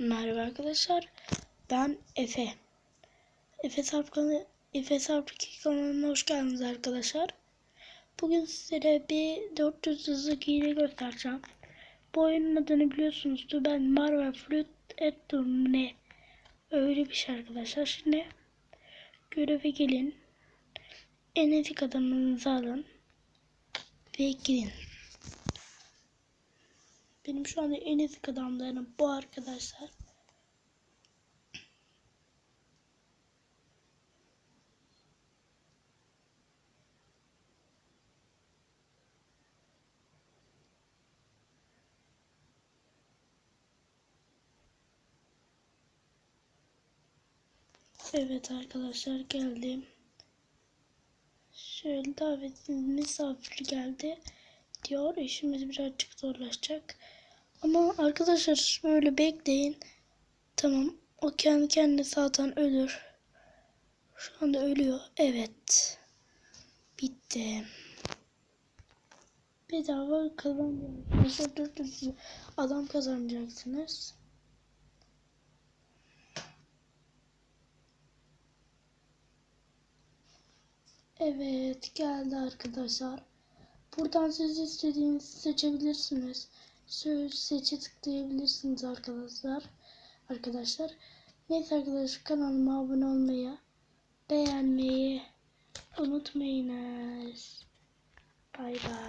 Merhaba arkadaşlar. Ben Efe. Efe Sarp Efe Sarp 2 kanalına hoş geldiniz arkadaşlar. Bugün sizlere bir 400 hızlı hile göstereceğim. Bu oyunun adını biliyorsunuzdur. Ben Marvel Fruit Ettim ne? Öyle bir şey arkadaşlar. Şimdi göreve gelin. En ezik adamınızı alın. Ve girin. Benim şu anda en ezik adamlarım bu arkadaşlar. Evet arkadaşlar geldim. Şöyle davetiniz misafir geldi diyor. İşimiz birazcık zorlaşacak. Ama arkadaşlar böyle bekleyin. Tamam. O kendi kendine zaten ölür. Şu anda ölüyor. Evet. Bitti. Bedava kazanacaksınız. 400 adam kazanacaksınız. Evet geldi arkadaşlar. Buradan siz istediğinizi seçebilirsiniz. Söz seçe tıklayabilirsiniz arkadaşlar. Arkadaşlar. Neyse arkadaşlar kanalıma abone olmayı, beğenmeyi unutmayınız. Bay bay.